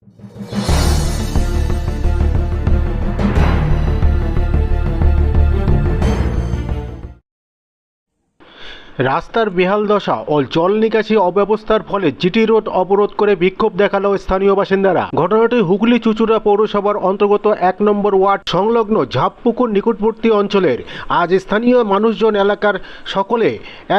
you রাস্তার বেহাল দশা ও জল নিকাশি অব্যবস্থার ফলে জিটি রোড অবরোধ করে বিক্ষোভ দেখাল স্থানীয় বাসিন্দারা। ঘটনাটি হুগলি চুচুড়া পৌরসভার অন্তর্গত এক নম্বর ওয়ার্ড সংলগ্ন ঝাপপুকুর নিকটবর্তী অঞ্চলের। আজ স্থানীয় মানুষজন এলাকার সকলে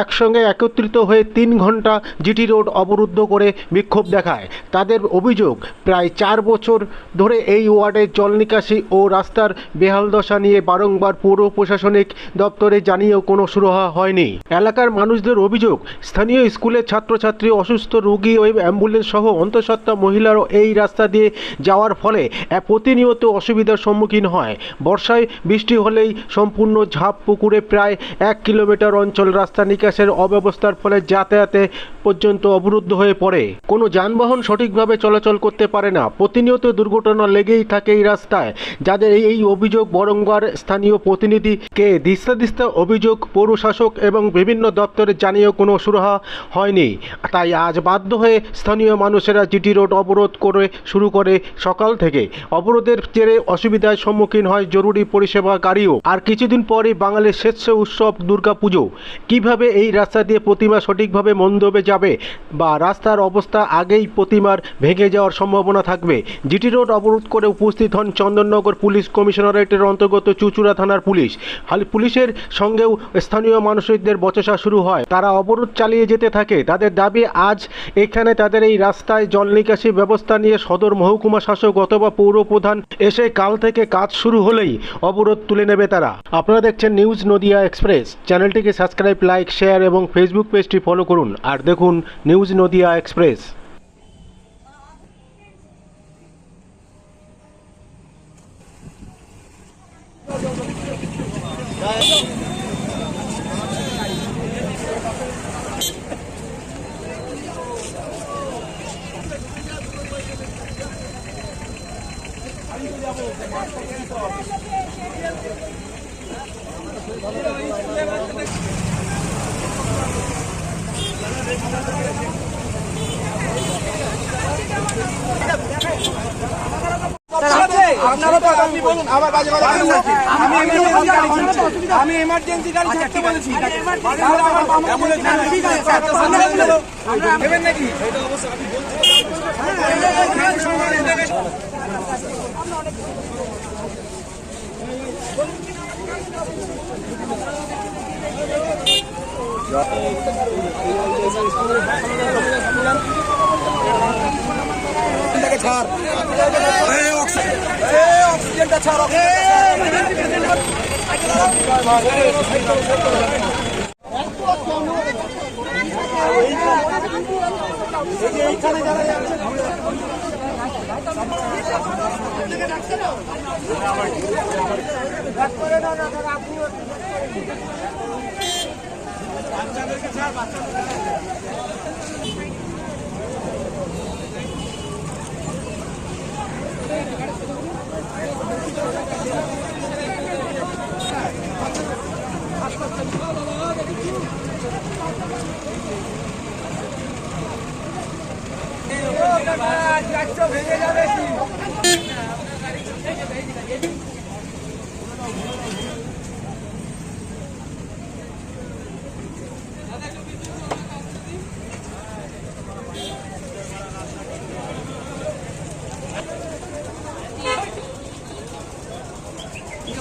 একসঙ্গে একত্রিত হয়ে তিন ঘণ্টা জিটি রোড অবরুদ্ধ করে বিক্ষোভ দেখায়। তাদের অভিযোগ, প্রায় চার বছর ধরে এই ওয়ার্ডের জল নিকাশি ও রাস্তার বেহাল দশা নিয়ে বারংবার পৌর প্রশাসনিক দপ্তরে জানিয়েও কোনো সুরাহা হয়নি। এলাকার মানুষদের অভিযোগ, স্থানীয় স্কুলের ছাত্রছাত্রী, অসুস্থ রোগী ও অ্যাম্বুলেন্স সহ অন্তঃসত্ত্বা মহিলারও এই রাস্তা দিয়ে যাওয়ার ফলে প্রতিনিয়ত অসুবিধার সম্মুখীন হয়। বর্ষায় বৃষ্টি হলেই সম্পূর্ণ ঝাঁপ পুকুরে প্রায় এক কিলোমিটার অঞ্চল রাস্তা নিকাশের অব্যবস্থার ফলে যাতায়াতে পর্যন্ত অবরুদ্ধ হয়ে পড়ে। কোনো যানবাহন সঠিকভাবে চলাচল করতে পারে না। প্রতিনিয়ত দুর্ঘটনা লেগেই থাকে এই রাস্তায়। যাদের এই- এই অভিযোগ, বরংবার স্থানীয় প্রতিনিধিকে দিস্তা দিস্তা অভিযোগ, পৌরশাসক এবং বিভিন্ন দপ্তরে জানিয়েও কোনো সুরাহা হয়নি। তাই আজ বাধ্য হয়ে স্থানীয় মানুষেরা জিটি রোড অবরোধ করে শুরু করে সকাল থেকে। অবরোধের জেরে অসুবিধার সম্মুখীন হয় জরুরি পরিষেবা গাড়িও। আর কিছুদিন পরেই বাঙালির শ্রেষ্ঠ উৎসব দুর্গাপুজো। কীভাবে এই রাস্তা দিয়ে প্রতিমা সঠিকভাবে মণ্ডপে যাবে বা রাস্তার অবস্থা আগেই প্রতিমার ভেঙে যাওয়ার সম্ভাবনা থাকবে? জিটি রোড অবরোধ করে উপস্থিত হন চন্দননগর পুলিশ কমিশনারেটের অন্তর্গত চুচুড়া থানার পুলিশ। পুলিশের সঙ্গেও স্থানীয় মানুষদের বচসা হয়। তারা অবরোধ চালিয়ে যেতে থাকে। তাদের দাবি, আজ এখানে তাদের এই রাস্তায় জল নিকাশি ব্যবস্থা নিয়ে সদর মহকুমা শাসক অথবা পৌর প্রধান এসে কাল থেকে কাজ শুরু হলেই অবরোধ তুলে নেবে তারা। আপনারা দেখছেন নিউজ নদিয়া এক্সপ্রেস। চ্যানেলটিকে সাবস্ক্রাইব, লাইক, শেয়ার এবং ফেসবুক পেজটি ফলো করুন। আর দেখুন নিউজ নদিয়া এক্সপ্রেস। আপনারা তো আমি। আমি এমার্জেন্সি গাড়ি চাচ্ছি বলেছি ambulance গাড়ি ঠিক আছে, আপনারা বলুন। দেবেন নাকি এটাকে ছাড় এই এই অক্সিজেনটা ছাড়।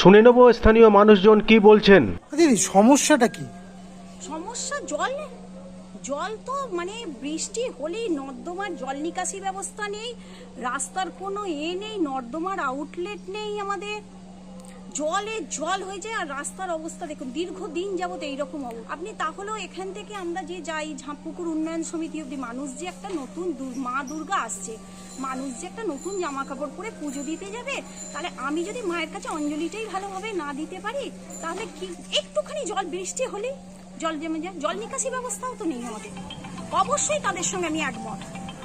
শুনে নেব স্থানীয় মানুষজন কি বলছেন। দিদি সমস্যাটা কি? সমস্যা জল জল তো মানে বৃষ্টি হলেই নর্দমার জল নিকাশি ব্যবস্থা নেই। রাস্তার কোনো এ নেই নর্দমার আউটলেট নেই আমাদের। জলে জল হয়ে যায় আর রাস্তার অবস্থা দেখুন দীর্ঘ দীর্ঘদিন যাবত এইরকম অবস্থা। আপনি তাহলেও এখান থেকে আমরা যে যাই, ঝাঁপুকুর উন্নয়ন সমিতি অব্দি মানুষ যে একটা নতুন মা দুর্গা আসছে, মানুষ যে একটা নতুন জামা কাপড় পরে পুজো দিতে যাবে, তাহলে আমি যদি মায়ের কাছে অঞ্জলিটাই ভালোভাবে না দিতে পারি, তাহলে কি একটুখানি জল বৃষ্টি হলেই জল জমে যায়? জল নিকাশি ব্যবস্থাও তো নেই আমাদের। অবশ্যই তাদের সঙ্গে আমি একমত।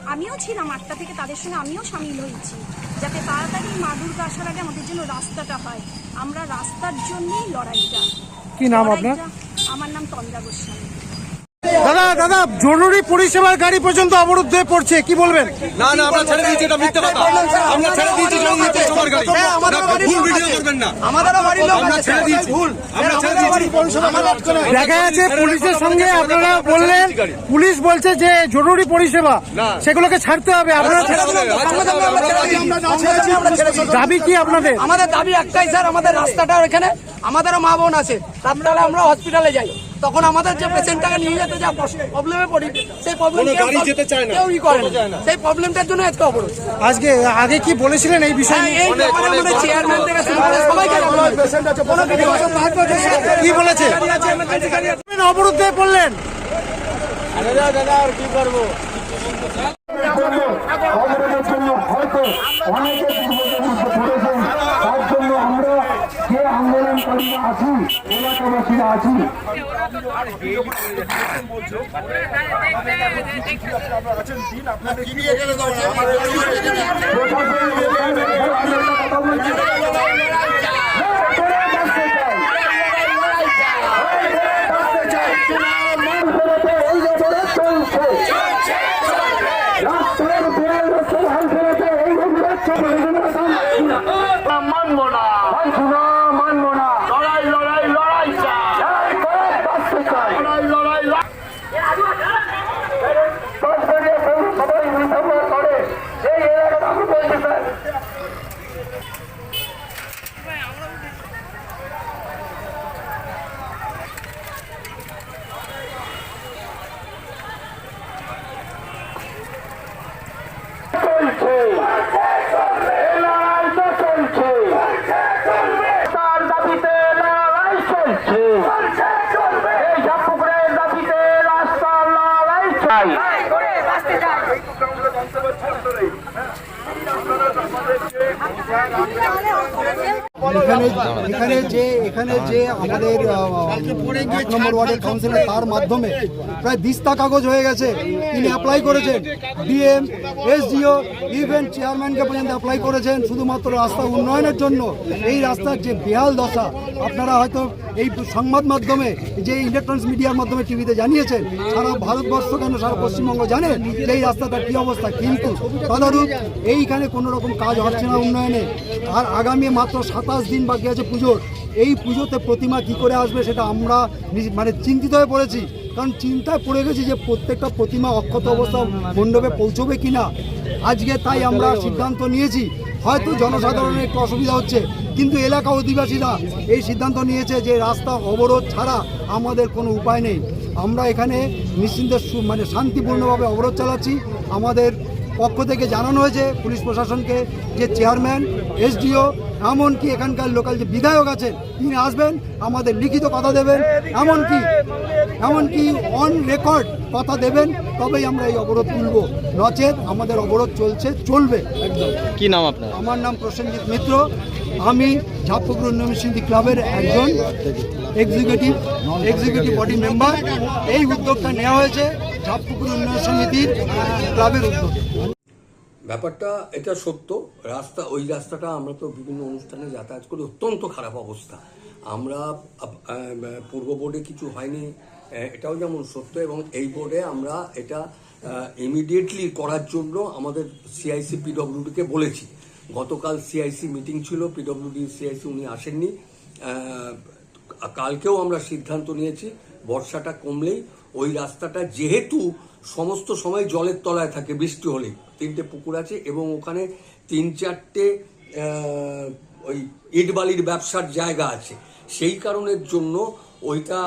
আমিও ছিলাম আটটা থেকে তাদের সঙ্গে আমিও সামিল হয়েছি যাতে তাড়াতাড়ি মা দুর্গা আসার আগে আমাদের জন্য রাস্তাটা হয়। আমরা রাস্তার জন্যই লড়াইটা। কি নাম আপনার? আমার নাম তন্দ্রা গোস্বামী। দাদা জরুরি পরিষেবার গাড়ি পর্যন্ত অবরুদ্ধ হয়ে পড়ছে কি বলবেন? না না আমরা ছেড়ে দিয়েছি এটা মিথ্যে কথা। আমরা ছেড়ে দিয়েছি পরিষেবার গাড়ি। হ্যাঁ, আমাদের ভুল ভিডিও করবেন না। আমাদেরও বাড়ির লোক আমরা ছেড়ে দিয়েছি। ভুল। আমরা ছেড়ে আমাদের বাড়ির দিয়েছি আমাদের। দেখা যাচ্ছে পুলিশের সঙ্গে আপনারা বললেন পুলিশ বলছে যে জরুরি পরিষেবা সেগুলোকে ছাড়তে হবে আপনারা ছেড়ে দিন। সঙ্গে সঙ্গে আমরা ছেড়ে দিই। সঙ্গে সঙ্গে আমরা ছেড়ে দিই। দাবি কি আপনাদের? আমাদের দাবি একটাই স্যার আমাদের রাস্তাটা এখানে আমাদেরও মা বোন আছে। রাত্রালে আমরা হসপিটালে যাই। তখন আমাদের যে পেশেন্টটাকে নিয়ে যেতে যা প্রবলেমে পড়ি সেই প্রবলেম কোনো গাড়ি যেতে চায় না। কেউই করে না। সেই প্রবলেমটার জন্য আজকে অবরোধ। আজকে আগে কি বলেছিলেন এই বিষয় হ্যাঁ, নিয়ে এই ব্যাপারে আমাদের চেয়ারম্যান থেকে শুরু করে সবাইকে কি বলেছে? অবরুদ্ধ হয়ে পড়লেন। অবরোধের জন্য হয়তো অনেকে পূর্বপুরুষে পড়েছেন তার জন্য আমরা আন্দোলন আন্দোলনকারী আছি এলাকাবাসীরা আছি রাষ্ট্রের বিরল রাষ্ট্রের হাল ফেরেছে এই অভিযোগ মানবো না মানছি না মানবো না লড়াই লড়াই লড়াই চাই করে বাঁচতে চাই লড়াই লড়াই সবাই মিথ্যা করে এই এলাকাটা আমি বলতে চাই চলছে এই লড়াই তো চলছে তার দাবিতে লড়াই চলছে এই ঝাপুকুরের দাবিতে রাস্তার লড়াই চাই এখানে এখানে যে এখানে যে আমাদের এক নম্বর ওয়ার্ডের কাউন্সিলর তার মাধ্যমে প্রায় বিশটা কাগজ হয়ে গেছে। তিনি অ্যাপ্লাই করেছেন। ডিএম এসডিও ইভেন চেয়ারম্যানকে পর্যন্ত অ্যাপ্লাই করেছেন। শুধুমাত্র রাস্তা উন্নয়নের জন্য। এই রাস্তার যে বেহাল দশা, আপনারা হয়তো এই সংবাদ মাধ্যমে যে ইলেকট্রনিক্স মিডিয়ার মাধ্যমে টিভিতে জানিয়েছেন, সারা ভারতবর্ষ কেন সারা পশ্চিমবঙ্গ জানে যে এই রাস্তাটার কী অবস্থা? কিন্তু তদারূপ এইখানে কোনো রকম কাজ হচ্ছে না উন্নয়নে। আর আগামী মাত্র সাতাশ দিন বাকি আছে পুজোর। এই পুজোতে প্রতিমা কি করে আসবে সেটা আমরা মানে চিন্তিত হয়ে পড়েছি। কারণ চিন্তায় পড়ে গেছি যে প্রত্যেকটা প্রতিমা অক্ষত অবস্থা মণ্ডপে পৌঁছবে কিনা। আজকে তাই আমরা সিদ্ধান্ত নিয়েছি হয়তো জনসাধারণের একটু অসুবিধা হচ্ছে, কিন্তু এলাকা অধিবাসীরা এই সিদ্ধান্ত নিয়েছে যে রাস্তা অবরোধ ছাড়া আমাদের কোনো উপায় নেই। আমরা এখানে নিশ্চিন্তে মানে শান্তিপূর্ণভাবে অবরোধ চালাচ্ছি। আমাদের পক্ষ থেকে জানানো হয়েছে পুলিশ প্রশাসনকে যে চেয়ারম্যান, এসডিও, এমনকি এখানকার লোকাল যে বিধায়ক আছেন, তিনি আসবেন, আমাদের লিখিত কথা দেবেন। এমনকি এমনকি অন রেকর্ড কথা দেবেন তবেই আমরা এই অবরোধ তুলব। নচেত আমাদের অবরোধ চলছে চলবে একদম। কি নাম আপনার? আমার নাম প্রসেনজিৎ মিত্র। আমি ঝাপপুকুর উন্নয়ন ক্লাবের একজন এক্সিকিউটিভ এক্সিকিউটিভ বডি মেম্বার এই উদ্যোগটা নেওয়া হয়েছে ঝাপপুকুর উন্নয়ন সমিতির ক্লাবের উদ্যোগ। ব্যাপারটা এটা সত্য। রাস্তা ওই রাস্তাটা আমরা তো বিভিন্ন অনুষ্ঠানে যাতায়াত করি। অত্যন্ত খারাপ অবস্থা। আমরা পূর্ব বোর্ডে কিছু হয়নি। এটাও যেমন সত্য এবং এই বোর্ডে আমরা এটা ইমিডিয়েটলি করার জন্য আমাদের সিআইসি পিডব্লিউডিকে বলেছি। গতকাল সিআইসি মিটিং ছিল পিডব্লিউডি সিআইসি উনি আসেননি। কালকেও আমরা সিদ্ধান্ত নিয়েছি, বর্ষাটা কমলেই ওই রাস্তাটা যেহেতু সমস্ত সময় জলের তলায় থাকে, বৃষ্টি হলেই। তিনটে পুকুর আছে এবং ওখানে তিন চারটে ওই ইট বালির ব্যবসার জায়গা আছে। সেই কারণের জন্য ওইটা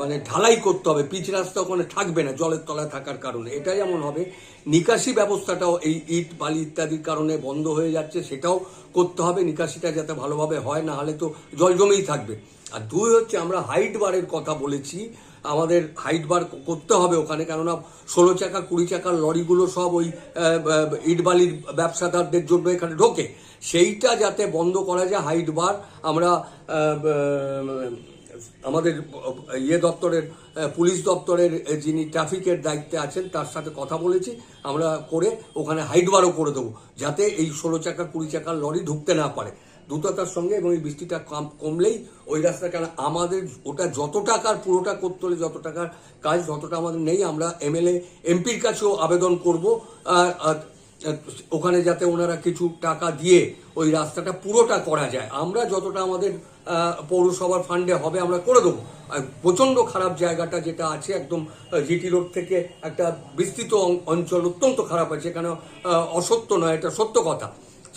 মানে ঢালাই করতে হবে। পিচ রাস্তা ওখানে থাকবে না, জলের তলায় থাকার কারণে। এটা যেমন হবে। নিকাশি ব্যবস্থাটাও এই ইট, বালি ইত্যাদির কারণে বন্ধ হয়ে যাচ্ছে, সেটাও করতে হবে। নিকাশিটা যাতে ভালোভাবে হয়, না হলে তো জল জমেই থাকবে। আর দুই হচ্ছে, আমরা হাইট বারের কথা বলেছি। আমাদের হাইট বার করতে হবে ওখানে। কেননা ষোলো চাকা, কুড়ি চাকার লরিগুলো সব ওই ইট বালির ব্যবসাদারদের জন্য এখানে ঢোকে। সেইটা যাতে বন্ধ করা যায় হাইট বার, আমরা আমাদের ইয়ে দপ্তরের পুলিশ দপ্তরের যিনি ট্রাফিকের দায়িত্বে আছেন, তার সাথে কথা বলেছি। আমরা করে ওখানে হাইট বারও করে দেবো, যাতে এই ষোলো চাকা কুড়ি চাকার লরি ঢুকতে না পারে। দ্রুততার সঙ্গে এবং এই বৃষ্টিটা কম- কমলেই ওই রাস্তা কেন আমাদের ওটা যত টাকার, পুরোটা করতে হলে যত টাকার কাজ যতটা আমাদের নেই। আমরা এমএলএ, এমপির কাছেও আবেদন করব ওখানে যাতে ওনারা কিছু টাকা দিয়ে ওই রাস্তাটা পুরোটা করা যায়। আমরা যতটা আমাদের পৌরসভার ফান্ডে হবে আমরা করে দেবো। প্রচণ্ড খারাপ জায়গাটা যেটা আছে, একদম জিটি রোড থেকে একটা বিস্তৃত অঞ্চল অত্যন্ত খারাপ আছে, এখানে অসত্য নয়, এটা সত্য কথা।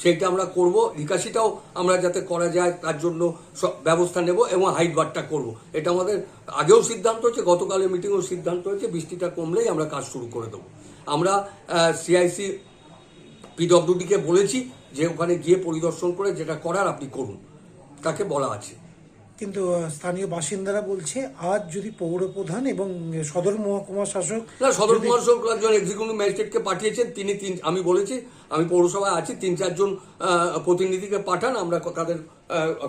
সেইটা আমরা করব, নিকাশিটাও আমরা যাতে করা যায়, তার জন্য সব ব্যবস্থা নেব এবং হাইট বারটা করব। এটা আমাদের আগেও সিদ্ধান্ত হচ্ছে গতকালের মিটিংয়েও সিদ্ধান্ত হয়েছে, বৃষ্টিটা কমলেই আমরা কাজ শুরু করে দেবো। আমরা সিআইসি পিডব্লিউডিকে বলেছি যে ওখানে গিয়ে পরিদর্শন করে যেটা করার আপনি করুন। তাকে বলা আছে। কিন্তু স্থানীয় বাসিন্দারা বলছে আজ যদি পৌর প্রধান এবং সদর মহকুমা শাসক না সদর মহকুমা শাসক একজন এক্সিকিউটিভ ম্যাজিস্ট্রেটকে পাঠিয়েছেন তিনি তিন আমি বলেছি আমি পৌরসভায় আছি তিন চারজন প্রতিনিধিকে পাঠান আমরা তাদের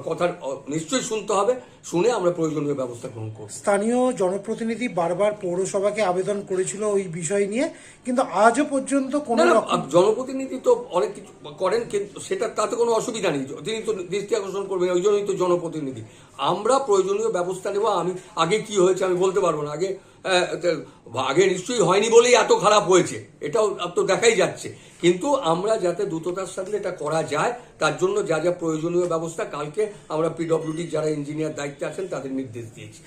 কথার নিশ্চয়ই শুনতে হবে শুনে আমরা প্রয়োজনীয় ব্যবস্থা গ্রহণ করব। স্থানীয় জনপ্রতিনিধি বারবার পৌরসভাকে আবেদন করেছিল ওই বিষয় নিয়ে কিন্তু আজও পর্যন্ত কোনো জনপ্রতিনিধি তো অনেক কিছু করেন কিন্তু সেটা তাতে কোনো অসুবিধা নেই তিনি তো দৃষ্টি আকর্ষণ করবেন ওই জন্যই তো জনপ্রতিনিধি। আমরা প্রয়োজনীয় ব্যবস্থা নেব আমি আগে কি হয়েছে আমি বলতে পারব না আগে আগে নিশ্চয়ই হয়নি বলেই এত খারাপ হয়েছে। এটাও তো দেখাই যাচ্ছে। কিন্তু আমরা যাতে দ্রুততার সাথে এটা করা যায়, তার জন্য যা যা প্রয়োজনীয় ব্যবস্থা কালকে আমরা পিডব্লিউডি যারা ইঞ্জিনিয়ার দায়িত্বে আছেন, তাদের নির্দেশ দিয়েছি।